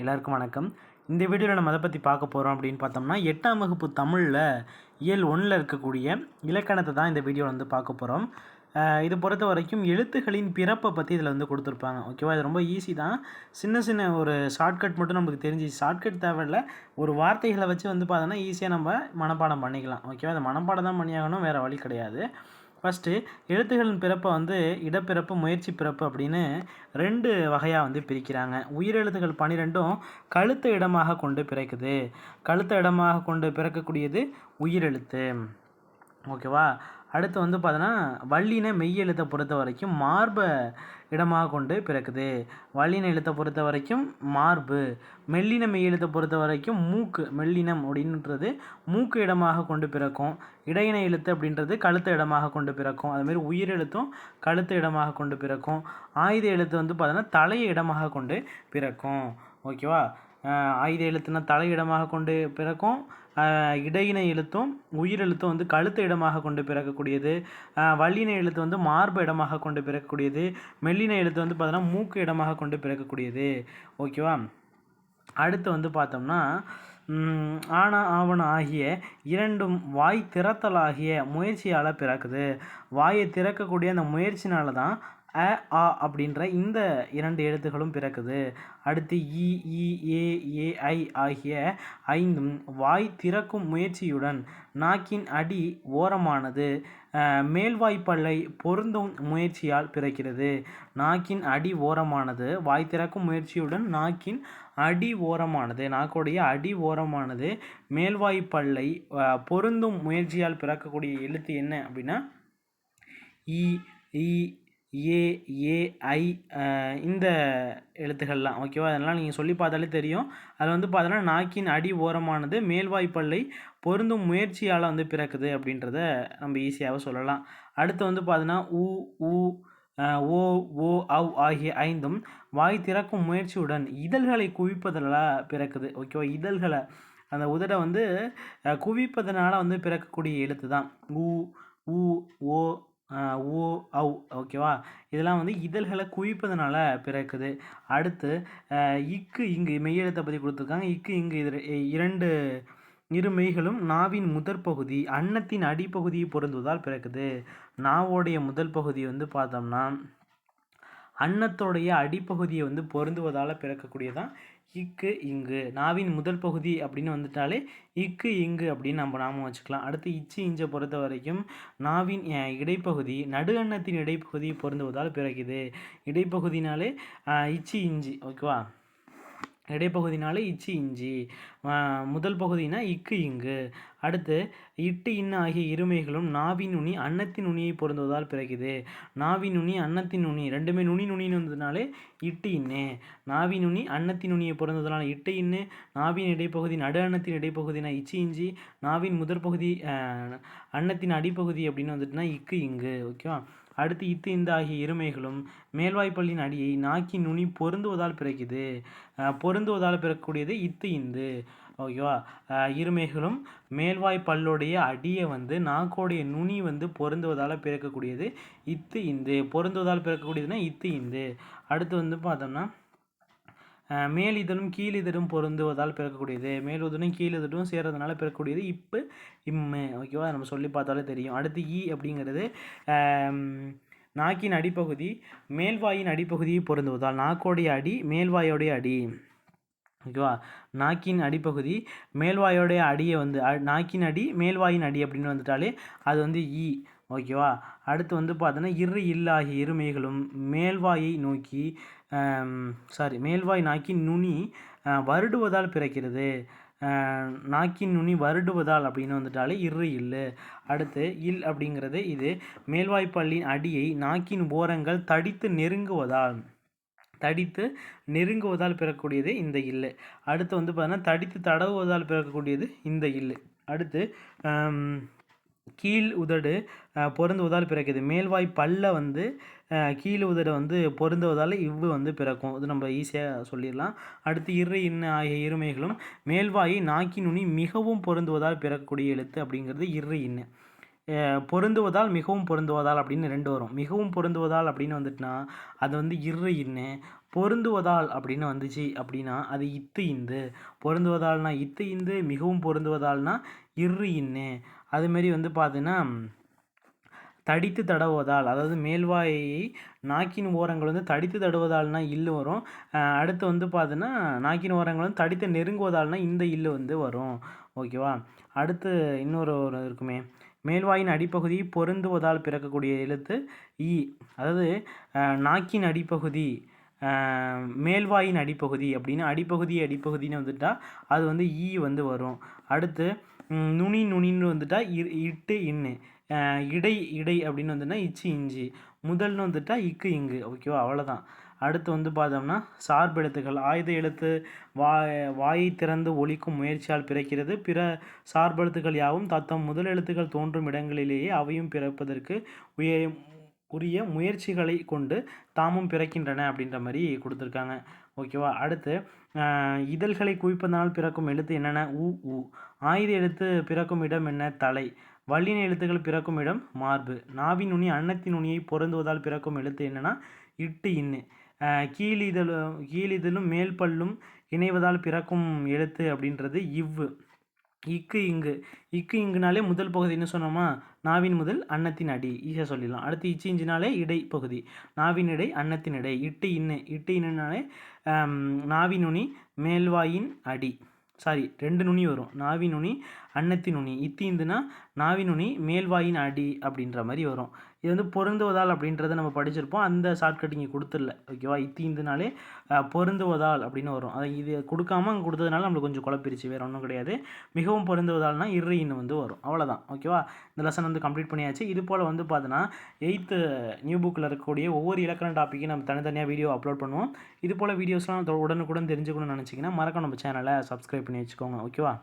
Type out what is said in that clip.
எல்லாருக்கும் வணக்கம். இந்த வீடியோவில் நம்ம அதை பற்றி பார்க்க போகிறோம் அப்படின்னு பார்த்தோம்னா எட்டாம் வகுப்பு தமிழில் இயல் ஒன்றில் இருக்கக்கூடிய இலக்கணத்தை தான் இந்த வீடியோவில் வந்து பார்க்க போகிறோம் இது பொறுத்த வரைக்கும் எழுத்துகளின் பிறப்பை பற்றி இதில் வந்து கொடுத்துருப்பாங்க. ஓகேவா இது ரொம்ப ஈஸி தான். சின்ன சின்ன ஒரு ஷார்ட்கட் மட்டும் நமக்கு தெரிஞ்சு ஷார்ட்கட் தேவையில்ல. ஒரு வார்த்தைகளை வச்சு வந்து பார்த்தோன்னா ஈஸியாக நம்ம மனப்பாடம் பண்ணிக்கலாம். ஓகேவா அதை மனப்பாடம் தான் பண்ணியாகணும் வேறு வழி கிடையாது. ஃபஸ்ட்டு எழுத்துகளின் பிறப்பை வந்து இடப்பிறப்பு முயற்சி பிறப்பு அப்படின்னு ரெண்டு வகையாக வந்து பிரிக்கிறாங்க. உயிரெழுத்துகள் பன்னிரெண்டும் கழுத்து இடமாக கொண்டு பிறக்குது. கழுத்து இடமாக கொண்டு பிறக்கக்கூடியது உயிரெழுத்து ஓகேவா அடுத்து வந்து பார்த்தோன்னா வள்ளின மெய் எழுத்தை பொறுத்த வரைக்கும் மார்பை இடமாக கொண்டு பிறக்குது. வள்ளின எழுத்தை பொறுத்த வரைக்கும் மார்பு. மெல்லின மெய் எழுத்தை பொறுத்த வரைக்கும் மூக்கு. மெல்லினம் அப்படின்றது மூக்கு இடமாக கொண்டு பிறக்கும். இடையின எழுத்து அப்படின்றது கழுத்து இடமாக கொண்டு பிறக்கும். அதுமாரி உயிர் எழுத்தும் கழுத்து இடமாக கொண்டு பிறக்கும். ஆயுத எழுத்து வந்து பார்த்தோன்னா தலையை இடமாக கொண்டு பிறக்கும். ஓகேவா? ஆயுத எழுத்துனா தலையிடமாக கொண்டு பிறக்கும். இடையின எழுத்தும் உயிரெழுத்தும் வந்து கழுத்து இடமாக கொண்டு பிறக்கக்கூடியது. வல்லின எழுத்து வந்து மார்பு இடமாக கொண்டு பிறக்கக்கூடியது. மெல்லின எழுத்து வந்து பார்த்தோன்னா மூக்கு இடமாக கொண்டு பிறக்கக்கூடியது. ஓகேவா? அடுத்து வந்து பார்த்தோம்னா ஆன ஆவண ஆகிய இரண்டும் வாய் திறத்தலாகிய முயற்சியால் பிறக்குது. வாயை திறக்கக்கூடிய அந்த முயற்சினால தான் அ ஆ அப்படின்ற இந்த இரண்டு எழுத்துகளும் பிறக்குது. அடுத்து இ ஏ ஏ ஐ ஆகிய ஐந்தும் வாய் திறக்கும் முயற்சியுடன் நாக்கின் அடி ஓரமானது மேல்வாய்ப்பல்லை பொருந்தும் முயற்சியால் பிறக்கிறது. நாக்கின் அடி ஓரமானது வாய் திறக்கும் முயற்சியுடன் நாக்கின் அடி ஓரமானது நாக்குடைய அடி ஓரமானது மேல்வாய்ப்பல்லை பொருந்தும் முயற்சியால் பிறக்கக்கூடிய எழுத்து என்ன அப்படின்னா இ இ ஏ ஏ ஐ இந்த எழுத்துக்கள்லாம். ஓகேவா அதெல்லாம் நீங்கள் சொல்லி பார்த்தாலே தெரியும். அதில் வந்து பார்த்தோன்னா நாக்கின் அடி ஓரமானது மேல்வாய்ப்பல்லை பொருந்தும் முயற்சியால் வந்து பிறக்குது அப்படின்றத நம்ம ஈஸியாக சொல்லலாம். அடுத்து வந்து பார்த்தோன்னா உ உ ஓ ஓ அவ் ஆகிய ஐந்தும் வாய் திறக்கும் முயற்சியுடன் இதழ்களை குவிப்பதெல்லாம் பிறக்குது. ஓகேவா இதழ்களை அந்த உதடை வந்து குவிப்பதனால் வந்து பிறக்கக்கூடிய எழுத்து தான் உ உ ஓ ஓ ஔ ஓகேவா இதெல்லாம் வந்து இதழ்களை குவிப்பதனால பிறக்குது. அடுத்து இக்கு இங்கு மெய்யெழுத்தை பற்றி கொடுத்துருக்காங்க. இக்கு இங்கு இது இரண்டு இரு மெய்களும் நாவின் முதற் பகுதி அன்னத்தின் அடிப்பகுதியை பொருந்துவதால் பிறக்குது. நாவோடைய முதல் பகுதி வந்து பார்த்தோம்னா அன்னத்தோடைய அடிப்பகுதியை வந்து பொருந்துவதால் பிறக்கக்கூடியதான் இக்கு இங்கு. நாவின் முதல் பகுதி அப்படின்னு வந்துட்டாலே இக்கு இங்கு அப்படின்னு நம்ம நாமம் வச்சுக்கலாம். அடுத்து இச்சி இஞ்சை பொறுத்த வரைக்கும் நாவின் இடைப்பகுதி நடு அன்னத்தின் இடைப்பகுதி பொருந்துவதால் பிறகுது. இடைப்பகுதினாலே இச்சி இஞ்சி. ஓகேவா? இடைப்பகுதினால இச்சி இஞ்சி முதல் பகுதினா இக்கு இங்கு. அடுத்து இட்டு இன்னு ஆகிய இருமைகளும் நாவின் நுனி அன்னத்தின் நுனியை பொருந்துவதால் பிறகுது. நாவின் நுனி அன்னத்தின் நுனி ரெண்டுமே நுனி நுனின்னு வந்ததுனாலே இட்டு இன்னு. நாவின் நுனி அன்னத்தின் நுனியை பொருந்ததுனால இட்டு இன்னு நாவின் இடைப்பகுதி நடு அன்னத்தின் இடைப்பகுதினா இச்சி இஞ்சி நாவின் முதற் பகுதி அன்னத்தின் அடிப்பகுதி அப்படின்னு வந்துட்டுனா இக்கு இங்கு. ஓகேவா? அடுத்து இத்து இந்த ஆகிய இருமைகளும் மேல்வாய்ப்பள்ளியின் அடியை நாக்கின் நுனி பொருந்துவதால் பிறக்குது. பொருந்துவதால் பிறக்கக்கூடியது இத்து இந்து. ஓகேவா? இருமைகளும் மேல்வாய் பல்லுடைய அடியை வந்து நாக்கோடைய நுனி வந்து பொருந்துவதால் பிறக்கக்கூடியது இத்து இந்து. பொருந்துவதால் பிறக்கக்கூடியதுன்னா இத்து இந்து. அடுத்து வந்து பார்த்தோம்னா மேலிதழும் கீழிதழும் இதழும் பொருந்துவதால் பிறக்கக்கூடியது. மேலுதலும் கீழிதழும் சேர்றதுனால பிறக்கக்கூடியது. இப்பு இம்மு. ஓகேவா நம்ம சொல்லி பார்த்தாலே தெரியும். அடுத்து ஈ அப்படிங்கிறது நாக்கின் அடிப்பகுதி மேல்வாயின் அடிப்பகுதியை பொருந்துவதால். நாக்கோடைய அடி மேல்வாயோடைய அடி. ஓகேவா நாக்கின் அடிப்பகுதி மேல்வாயோடைய அடியை வந்து நாக்கின் அடி மேல்வாயின் அடி அப்படின்னு வந்துட்டாலே அது வந்து ஈ ஓகேவா? அடுத்து வந்து பார்த்தோன்னா இரு இல்லாகி இருமைகளும் மேல்வாயை நோக்கி சாரி மேல்வாய் நாக்கின் நுனி வருடுவதால் பிறக்கிறது. நாக்கின் நுனி வருடுவதால் அப்படின்னு வந்துட்டாலே இரு இல்லு. அடுத்து இல் அப்படிங்கிறது இது மேல்வாய்ப்பள்ளியின் அடியை நாக்கின் ஓரங்கள் தடித்து நெருங்குவதால் தடித்து நெருங்குவதால் பிறக்கக்கூடியது இந்த இல்லு. அடுத்து வந்து பார்த்தீங்கன்னா தடித்து தடவுவதால் பிறக்கக்கூடியது இந்த இல்லை. அடுத்து கீழ் உதடு பொருந்துவதால் பிறக்குது. மேல்வாய் பல்ல வந்து கீழ் உதடு வந்து பொருந்துவதால் இவ்வு வந்து பிறக்கும். இது நம்ம ஈஸியாக சொல்லிடலாம். அடுத்து இரு இன்ன ஆகிய இருமைகளும் மேல்வாயை நாக்கி நுனி மிகவும் பொருந்துவதால் பிறக்கக்கூடிய எழுத்து அப்படிங்கிறது இரு இன்னு. பொருந்துவதால் மிகவும் பொருந்துவதால் அப்படின்னு ரெண்டு வரும். மிகவும் பொருந்துவதால் அப்படின்னு வந்துட்டுனா அது வந்து இரு இன்னு பொருந்துவதால் அப்படின்னு வந்துச்சு அப்படின்னா அது இத்து இந்து. பொருந்துவதால்னா இத்து இந்து மிகவும் பொருந்துவதால்னா இரு இன்னு. அதுமாரி வந்து பார்த்தீங்கன்னா தடித்து தடவுவதால் அதாவது மேல்வாயை நாக்கின் ஓரங்கள் வந்து தடித்து தடுவதால்னா இல்லு வரும். அடுத்து வந்து பார்த்தீங்கன்னா நாக்கின் ஓரங்கள் வந்து தடித்து நெருங்குவதால்னா இந்த இல்லு வந்து வரும். ஓகேவா? அடுத்து இன்னொரு ஒரு இருக்குமே. மேல்வாயின் அடிப்பகுதி பொருந்துவதால் பிறக்கக்கூடிய எழுத்து ஈ அதாவது நாக்கின் அடிப்பகுதி மேல்வாயின் அடிப்பகுதி அப்படின்னு அடிப்பகுதி அடிப்பகுதின்னு வந்துட்டால் அது வந்து ஈ வந்து வரும். அடுத்து நுனி நுனின்னு வந்துட்டால் இ- இட்டு இன்னு. இடை இடை அப்படின்னு வந்துட்டா இச்சி இஞ்சி. முதல்னு வந்துட்டால் இக்கு இங்கு. ஓகேவா? அவ்வளோதான் அடுத்து வந்து பார்த்தோம்னா சார்பு எழுத்துக்கள். ஆயுத எழுத்து வா வாயை திறந்து ஒழிக்கும் முயற்சியால் பிறக்கிறது. பிற சார்பெழுத்துக்கள் யாவும் தத்தம் முதல் எழுத்துக்கள் தோன்றும் இடங்களிலேயே அவையும் பிறப்பதற்கு உய உரிய முயற்சிகளை கொண்டு தாமும் பிறக்கின்றன அப்படின்ற மாதிரி கொடுத்துருக்காங்க. ஓகேவா? அடுத்து இதழ்களை குவிப்பதனால் பிறக்கும் எழுத்து என்னென்ன? உ உ. ஆயுத எழுத்து பிறக்கும் இடம் என்ன? தலை. வல்லின எழுத்துக்கள் பிறக்கும் இடம் மார்பு. நாவின் நுனி அன்னத்தின் நுனியை பொருந்துவதால் பிறக்கும் எழுத்து என்னென்னா? இட்டு இன்னு. கீழிதழும் கீழிதழும் மேல் பல்லும் இணைவதால் பிறக்கும் எழுத்து அப்படின்றது இவ்வு இக்கு இங்கு. இக்கு இங்குனாலே முதல் பகுதி என்ன சொன்னோமா? நாவின் முதல் அன்னத்தின் அடி. ஈஸியாக சொல்லிடலாம். அடுத்து இச்சி இஞ்சினாலே இடை பகுதி. நாவின் இடை அன்னத்தின் இடை. இட்டு இன்னு. இட்டு இன்னுனாலே நாவின் நுனி மேல்வாயின் அடி. சாரி ரெண்டு நுனி வரும். நாவின் நுனி அன்னத்தின் நுனி இத்தி இந்துனா நாவின் நுனி மேல்வாயின் அடி அப்படின்ற மாதிரி வரும். இது வந்து பொருந்துவதால் அப்படின்றத நம்ம படிச்சிருப்போம். அந்த ஷார்ட்கட் இங்கே கொடுத்துடல. ஓகேவா இத்தீந்துனாலே பொருந்துவதால் அப்படின்னு வரும். அதை இது கொடுக்காம அங்கே கொடுத்ததுனால நம்மளுக்கு கொஞ்சம் குழப்பிருச்சு. வேறு ஒன்றும் கிடையாது. மிகவும் பொருந்துவதால்னா இர்ரின்னு வந்து வரும். அவ்வளோதான் ஓகேவா இந்த லெசன் வந்து கம்ப்ளீட் பண்ணியாச்சு. இது போல் வந்து பார்த்தோன்னா எயித்து நியூ புக்கில் இருக்கக்கூடிய ஒவ்வொரு இலக்கண டாப்பிக்கும் நம்ம தனித்தனியாக வீடியோ அப்லோட் பண்ணுவோம். இது போல் வீடியோஸ்லாம் உடனுக்குடன் தெரிஞ்சுக்கணும்னு நினச்சிங்கன்னா மறக்க நம்ம சேனலை சப்ஸ்கிரைப் பண்ணி வச்சுக்கோங்க. ஓகேவா